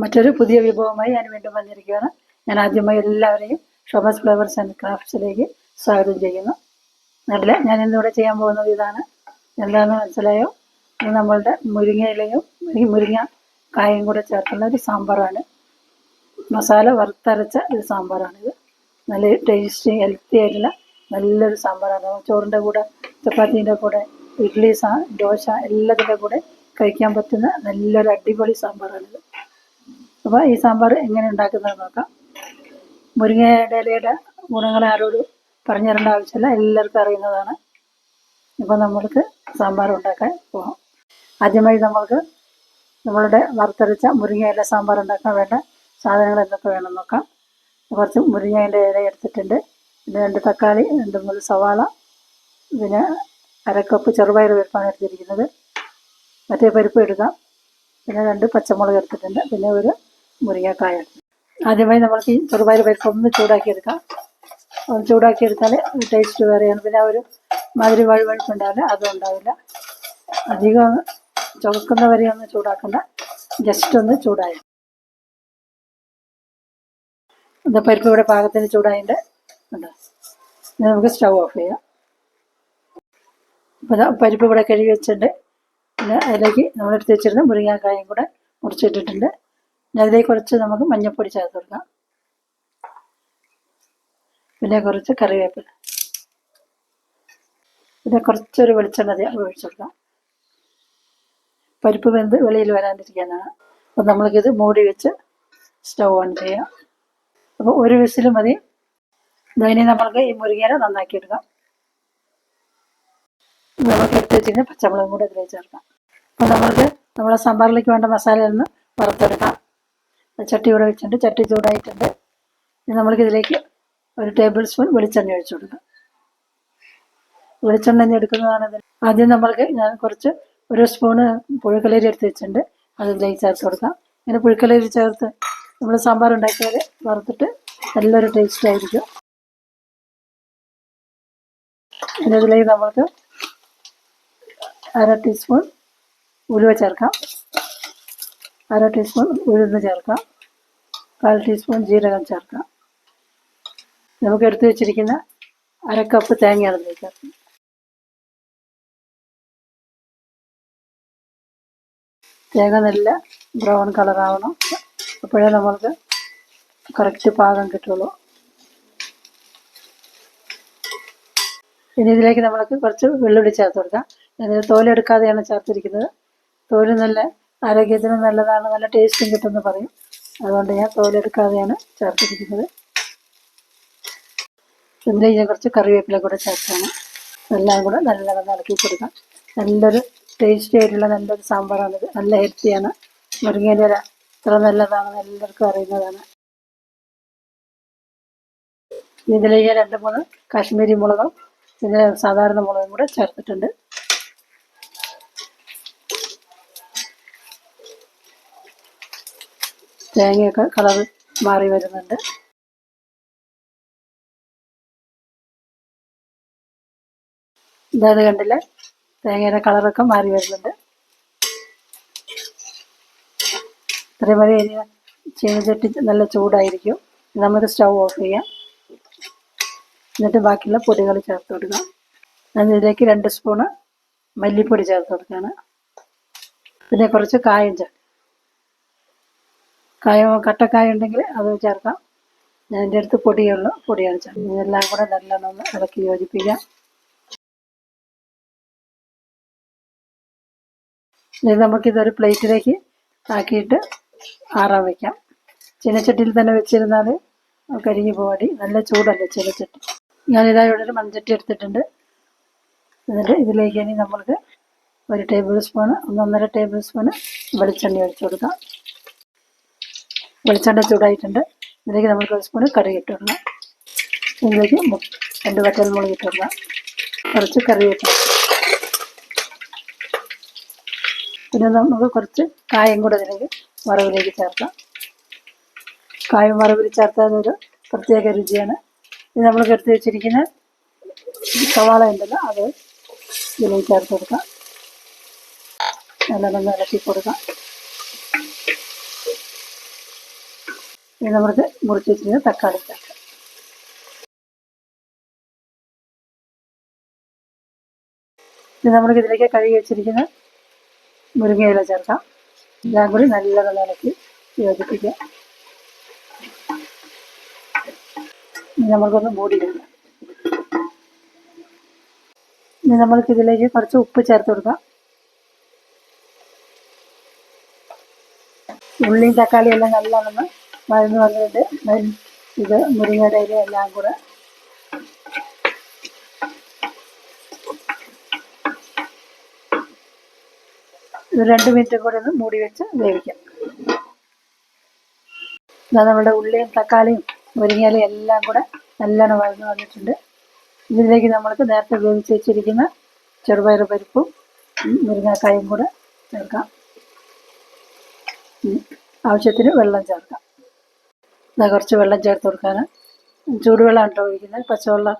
മറ്റൊരു പുതിയ വിഭവമായി ഞാൻ വീണ്ടും വന്നിരിക്കുകയാണ്. ഞാൻ ആദ്യമായി എല്ലാവരെയും ഷോമസ് ഫ്ലവേഴ്സ് ആൻഡ് ക്രാഫ്റ്റ്സിലേക്ക് സ്വാഗതം ചെയ്യുന്നു. നല്ല ഞാൻ ഇന്നിവിടെ ചെയ്യാൻ പോകുന്നത് ഇതാണ്. എന്താണെന്ന് മനസ്സിലായോ? ഇത് നമ്മളുടെ മുരിങ്ങയിലയും ഈ മുരിങ്ങ കായും കൂടെ ചേർത്തുള്ള ഒരു സാമ്പാറാണ്. മസാല വറുത്തരച്ച ഒരു സാമ്പാറാണിത്. നല്ല ടേസ്റ്റി ഹെൽത്തി ആയിട്ടുള്ള നല്ലൊരു സാമ്പാറാണ്. ചോറിന്റെ കൂടെ ചപ്പാത്തീന്റെ കൂടെ ഇഡ്ഡലി സാ ദോശ എല്ലാത്തിന്റെ കൂടെ കഴിക്കാൻ പറ്റുന്ന നല്ലൊരു അടിപൊളി സാമ്പാറാണിത്. അപ്പോൾ ഈ സാമ്പാർ എങ്ങനെ ഉണ്ടാക്കുന്നത് നോക്കാം. മുരിങ്ങയുടെ ഇലയുടെ ഗുണങ്ങൾ ആരോടും പറഞ്ഞു തരേണ്ട ആവശ്യമില്ല എല്ലാവർക്കും അറിയുന്നതാണ്. ഇപ്പോൾ നമ്മൾക്ക് സാമ്പാർ ഉണ്ടാക്കാൻ പോകാം ആദ്യമായി നമ്മൾക്ക് നമ്മളുടെ വറുത്തരച്ച മുരിങ്ങയില സാമ്പാർ ഉണ്ടാക്കാൻ വേണ്ട സാധനങ്ങൾ എന്തൊക്കെ വേണം നോക്കാം. കുറച്ച് മുരിങ്ങേന്റെ ഇല എടുത്തിട്ടുണ്ട്. പിന്നെ രണ്ട് തക്കാളി രണ്ട് മൂന്ന് സവാള പിന്നെ അരക്കപ്പ് ചെറുപയർ പരിപ്പാണ് എടുത്തിരിക്കുന്നത്. മറ്റേ പരിപ്പ് എടുക്കാം പിന്നെ രണ്ട് പച്ചമുളക് എടുത്തിട്ടുണ്ട്. പിന്നെ ഒരു മുരിങ്ങക്കായ. ആദ്യമായി നമ്മൾ ചെറുപയർ ഒന്ന് ചൂടാക്കിയെടുക്കാം. ഒന്ന് ചൂടാക്കിയെടുത്താൽ ടേസ്റ്റ് വേറെയാണ്. പിന്നെ ഒരു മാതിരി വഴുവഴുപ്പുണ്ടാവില്ല അതും ഉണ്ടാവില്ല. അധികം ചുവക്കുന്ന വരെ ഒന്ന് ചൂടാക്കണ്ട. ജസ്റ്റ് ഒന്ന് ചൂടായി. എന്താ പരിപ്പ് ഇവിടെ പാകത്തിന് ചൂടായിട്ട് ഉണ്ട് ഇനി നമുക്ക് സ്റ്റൗ ഓഫ് ചെയ്യാം. അപ്പം പരിപ്പ് ഇവിടെ കഴുകി വെച്ചിട്ടുണ്ട്. പിന്നെ അതിലേക്ക് നമ്മളെടുത്ത് വെച്ചിരുന്ന മുരിങ്ങാക്കായും കൂടെ മുറിച്ചിട്ടിട്ടുണ്ട്. അതിലേക്ക് കുറച്ച് നമുക്ക് മഞ്ഞൾപ്പൊടി ചേർത്ത് കൊടുക്കാം. പിന്നെ കുറച്ച് കറിവേപ്പില. പിന്നെ കുറച്ചൊരു വെളിച്ചെണ്ണ ഒഴിച്ചു കൊടുക്കാം. പരിപ്പ് വെന്ത് വെളിയിൽ വരാണ്ടിരിക്കാനാണ് അപ്പം നമ്മൾക്കിത് മൂടി വെച്ച് സ്റ്റൗ ഓൺ ചെയ്യാം. അപ്പോൾ ഒരു വിസിൽ മതി. ഇനി നമ്മൾക്ക് ഈ മുരിങ്ങയില നന്നാക്കി എടുക്കാം. നമുക്ക് എടുത്ത് വെച്ചിട്ട് പച്ചമുളകും കൂടെ ഇതിലേക്ക് ചേർക്കാം. അപ്പോൾ നമ്മൾക്ക് നമ്മുടെ സാമ്പാറിലേക്ക് വേണ്ട മസാല ഒന്ന് വറുത്തെടുക്കാം. ചട്ടി ഇവിടെ വെച്ചിട്ടുണ്ട്. ചട്ടി ചൂടായിട്ടുണ്ട്. നമ്മൾക്ക് ഇതിലേക്ക് ഒരു ടേബിൾ സ്പൂൺ വെളിച്ചെണ്ണ ഒഴിച്ചു കൊടുക്കാം. വെളിച്ചെണ്ണ തന്നെ എടുക്കുന്നതാണ് ആദ്യം നമ്മൾക്ക് ഞാൻ കുറച്ച് ഒരു സ്പൂണ് പുഴുക്കലരി എടുത്ത് വെച്ചിട്ടുണ്ട്. അത് ഇതിലേക്ക് ചേർത്ത് കൊടുക്കാം. ഇങ്ങനെ പുഴുക്കലരി ചേർത്ത് നമ്മൾ സാമ്പാർ ഉണ്ടാക്കിയാൽ വറുത്തിട്ട് നല്ലൊരു ടേസ്റ്റ് ആയിരിക്കും. ഇതിലേക്ക് നമ്മൾക്ക് അര ടീസ്പൂൺ ഉലുവ ചേർക്കാം. അര ടീസ്പൂൺ ഉഴുന്ന് ചേർക്കാം. കാൽ ടീസ്പൂൺ ജീരകം ചേർക്കാം. നമുക്ക് എടുത്തു വെച്ചിരിക്കുന്ന അര കപ്പ് തേങ്ങയാണ് ചേർക്കാം തേങ്ങ നല്ല ബ്രൗൺ കളറാവണം അപ്പോഴേ നമ്മൾക്ക് കറക്റ്റ് പാകം കിട്ടുള്ളൂ. ഇനി ഇതിലേക്ക് നമ്മൾക്ക് കുറച്ച് വെള്ളുള്ളി ചേർത്ത് കൊടുക്കാം. ഞാനിത് തോലെടുക്കാതെയാണ് ചേർത്തിരിക്കുന്നത്. തോൽ നല്ല ആരോഗ്യത്തിന് നല്ലതാണ് നല്ല ടേസ്റ്റും കിട്ടുമെന്ന് പറയും. അതുകൊണ്ട് ഞാൻ തോലെടുക്കാതെയാണ് ചേർത്തിരിക്കുന്നത്. ഇതിൽ ഞാൻ കുറച്ച് കറിവേപ്പില കൂടെ ചേർത്താണ്. എല്ലാം കൂടെ നല്ലവണ്ണം ഇളക്കി കൊടുക്കാം. നല്ലൊരു ടേസ്റ്റി ആയിട്ടുള്ള നല്ലൊരു സാമ്പാറാണിത് നല്ല ഹെൽത്തിയാണ് മുരിങ്ങേന്റെ ഇല ഇത്ര നല്ലതാണെന്ന് എല്ലാവർക്കും അറിയുന്നതാണ്. ഇതിലേക്ക് രണ്ട് മൂന്ന് കാശ്മീരി മുളകും പിന്നെ സാധാരണ മുളകും കൂടെ ചേർത്തിട്ടുണ്ട്. തേങ്ങയൊക്കെ കളർ മാറി വരുന്നുണ്ട്. ഇതായത് കണ്ടില്ലേ? തേങ്ങയുടെ കളറൊക്കെ മാറി വരുന്നുണ്ട്. ഇത്രയും മതി ഇനി ചീനച്ചട്ടി നല്ല ചൂടായിരിക്കും. നമുക്ക് സ്റ്റൗ ഓഫ് ചെയ്യാം. എന്നിട്ട് ബാക്കിയുള്ള പൊടികൾ ചേർത്ത് കൊടുക്കാം. ഞാൻ ഇതിലേക്ക് രണ്ട് സ്പൂണ് മല്ലിപ്പൊടി ചേർത്ത് കൊടുക്കുകയാണ്. പിന്നെ കുറച്ച് കായം ചേർക്കാം കായം കട്ടക്കായ ഉണ്ടെങ്കിൽ അത് ചേർക്കാം. ഞാൻ എന്റെ അടുത്ത് പൊടിയുള്ള പൊടിയാണ് ചേർക്കുന്നത് ഇതെല്ലാം കൂടെ നല്ലോണം ഒന്ന് ഇളക്കി യോജിപ്പിക്കാം. ഇനി നമുക്കിതൊരു പ്ലേറ്റിലേക്ക് ആക്കിയിട്ട് ആറാൻ വയ്ക്കാം ചീനച്ചട്ടിയിൽ തന്നെ വെച്ചിരുന്നാൽ കരിഞ്ഞു പോവാടി നല്ല ചൂടല്ലേ ചീനച്ചട്ടി. ഞാനിതാ ഇവിടെ ഒരു മൺചട്ടി എടുത്തിട്ടുണ്ട്. എന്നിട്ട് ഇതിലേക്ക് ഇനി നമ്മൾക്ക് ഒരു ടേബിൾ സ്പൂൺ ഒന്നൊന്നര ടേബിൾ സ്പൂണ് വെളിച്ചെണ്ണ ഒഴിച്ചു കൊടുക്കാം. വെളിച്ചെണ്ണ ചൂടായിട്ടുണ്ട്. ഇതിലേക്ക് നമ്മൾ ഒരു സ്പൂൺ കറി ഇട്ടിടണം. ഇതിലേക്ക് രണ്ട് വറ്റൽമുളക് മുളക് കുറച്ച് കറി കറിവേപ്പില. പിന്നെ നമുക്ക് കുറച്ച് കായം കൂടെ ഇതിലേക്ക് വറവിലേക്ക് ചേർക്കാം. കായം വറവിൽ ചേർത്താതൊരു പ്രത്യേക രുചിയാണ്. ഇത് നമ്മൾ എടുത്ത് വെച്ചിരിക്കുന്ന സവാള ഉണ്ടല്ലോ അത് ഇതിലേക്ക് ചേർത്ത് കൊടുക്കാം. നല്ലോണം ഇളക്കി കൊടുക്കാം. ഇനി നമുക്ക് മുറിച്ച് വെച്ചിരിക്കുന്ന തക്കാളി ചേർക്കാം ഇനി നമുക്ക് ഇതിലേക്ക് കഴുകി വെച്ചിരിക്കുന്ന മുരിങ്ങയില ചേർക്കാം. എല്ലാം കൂടി നല്ല ഇളക്കി യോജിപ്പിക്കാം. ഇനി നമുക്കൊന്ന് മൂടി ഇനി നമ്മൾക്ക് ഇതിലേക്ക് കുറച്ച് ഉപ്പ് ചേർത്ത് കൊടുക്കാം. ഉള്ളിയും തക്കാളിയും എല്ലാം നല്ലോണം വഴന്ന് വന്നിട്ട് ഇത് മുരിങ്ങയുടെ ഇല എല്ലാം കൂടെ. ഇത് രണ്ട് മിനിറ്റ് കൂടെ ഒന്ന് മൂടി വെച്ച് വേവിക്കാം. ഇതാ നമ്മുടെ ഉള്ളിയും തക്കാളിയും മുരിങ്ങയിലയും എല്ലാം കൂടെ നല്ലോണം വഴന്ന് വന്നിട്ടുണ്ട്. ഇതിലേക്ക് നമ്മൾക്ക് നേരത്തെ വേവിച്ച് വെച്ചിരിക്കുന്ന ചെറുപയർ പരിപ്പും മുരിങ്ങാക്കായും കൂടെ ചേർക്കാം. ആവശ്യത്തിന് വെള്ളം ചേർക്കാം. കുറച്ച് വെള്ളം ചേർത്ത് കൊടുക്കാൻ ചൂടുവെള്ളമാണ് കേട്ടോ ഒഴിക്കുന്നത്. പച്ചവെള്ളം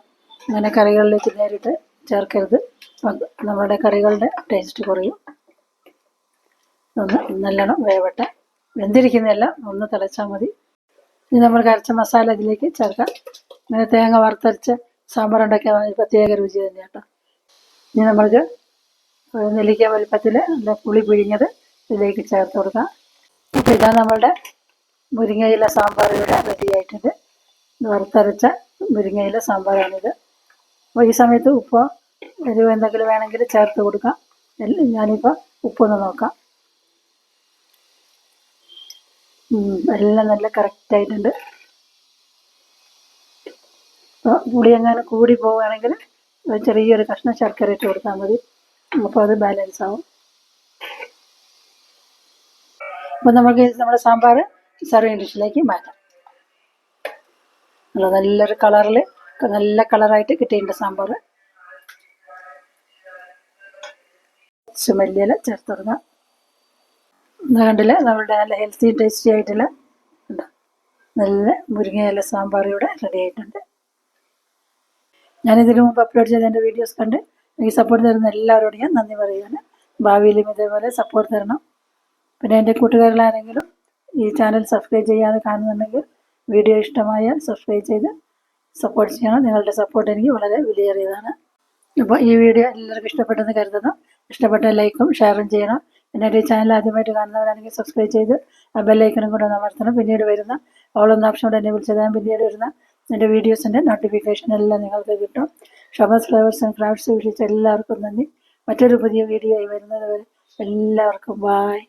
അങ്ങനെ കറികളിലേക്ക് നേരിട്ട് ചേർക്കരുത്. നമ്മുടെ കറികളുടെ ടേസ്റ്റ് കുറയും. ഒന്ന് നല്ലോണം വേവട്ടെ. വെന്തിരിക്കുന്നതല്ല ഒന്ന് തിളച്ചാൽ മതി. ഇനി നമ്മൾ കരച്ച മസാല ഇതിലേക്ക് ചേർക്കാം. അങ്ങനെ തേങ്ങ വറുത്തരച്ച് സാമ്പാർ ഉണ്ടാക്കിയാൽ മതി പ്രത്യേക രുചി തന്നെ കേട്ടോ. ഇനി നമ്മൾക്ക് നെല്ലിക്ക വലുപ്പത്തിൽ പുളി പിഴിഞ്ഞത് ഇതിലേക്ക് ചേർത്ത് കൊടുക്കാം. അപ്പോൾ ഇതാ നമ്മളുടെ മുരിങ്ങയില സാമ്പാർ ഇവിടെ റെഡി ആയിട്ടുണ്ട് വറുത്തരച്ച മുരിങ്ങയില സാമ്പാറാണിത്. അപ്പോൾ ഈ സമയത്ത് ഉപ്പ് എരിവ് എന്തെങ്കിലും വേണമെങ്കിൽ ചേർത്ത് കൊടുക്കാം. ഞാനിപ്പോൾ ഉപ്പൊന്ന് നോക്കാം. എല്ലാം നല്ല കറക്റ്റ് ആയിട്ടുണ്ട്. അപ്പോൾ പുളി എങ്ങനെ കൂടി പോവുകയാണെങ്കിൽ ചെറിയൊരു കഷ്ണം ശർക്കര ഇട്ട് കൊടുത്താൽ മതി. അപ്പോൾ അത് ബാലൻസ് ആവും. അപ്പോൾ നമുക്ക് നമ്മുടെ സാമ്പാർ സർവിങ് ഡിഷിലേക്ക് മാറ്റാം. നല്ല നല്ലൊരു കളറിൽ നല്ല കളറായിട്ട് കിട്ടിയിട്ടുണ്ട് സാമ്പാർ ചുമല്ലിയില ചേർത്ത് കൊടുക്കാം. കണ്ടില്ലേ? നമ്മുടെ നല്ല ഹെൽത്തി ടേസ്റ്റി ആയിട്ടുള്ള നല്ല മുരിങ്ങയില സാമ്പാർ ഇവിടെ റെഡി ആയിട്ടുണ്ട്. ഞാനിതിനു മുമ്പ് അപ്ലോഡ് ചെയ്ത എന്റെ വീഡിയോസ് കണ്ട് എനിക്ക് സപ്പോർട്ട് തരുന്ന എല്ലാവരോടും ഞാൻ നന്ദി പറയുകയാണ്. ഭാവിയിലും ഇതേപോലെ സപ്പോർട്ട് തരണം. പിന്നെ എന്റെ കൂട്ടുകാരിലാരെങ്കിലും ഈ ചാനൽ സബ്സ്ക്രൈബ് ചെയ്യാതെ കാണുന്നുണ്ടെങ്കിൽ വീഡിയോ ഇഷ്ടമായ സബ്സ്ക്രൈബ് ചെയ്ത് സപ്പോർട്ട് ചെയ്യണം. നിങ്ങളുടെ സപ്പോർട്ട് എനിക്ക് വളരെ വിലയേറിയതാണ്. അപ്പോൾ ഈ വീഡിയോ എല്ലാവർക്കും ഇഷ്ടപ്പെട്ടെന്ന് കരുതുന്നു. ഇഷ്ടപ്പെട്ട ലൈക്കും ഷെയറും ചെയ്യണം. പിന്നെ ഈ ചാനൽ ആദ്യമായിട്ട് കാണുന്നവരാണെങ്കിൽ സബ്സ്ക്രൈബ് ചെയ്ത് ആ ബെല്ലൈക്കനും കൂടെ അമർത്തണം. പിന്നീട് വരുന്ന ഓളൊന്ന് ഓപ്ഷൻ കൂടെ എന്നെ വിളിച്ചതാൽ പിന്നീട് വരുന്ന എന്റെ വീഡിയോസിന്റെ നോട്ടിഫിക്കേഷൻ എല്ലാം നിങ്ങൾക്ക് കിട്ടും. ഷോബസ് ഫ്ലവേഴ്സ് ആൻഡ് ക്രാഫ്റ്റ്സ് വിളിച്ച എല്ലാവർക്കും നന്ദി. മറ്റൊരു പുതിയ വീഡിയോ ആയി വരുന്നത് വരെ എല്ലാവർക്കും ബായ്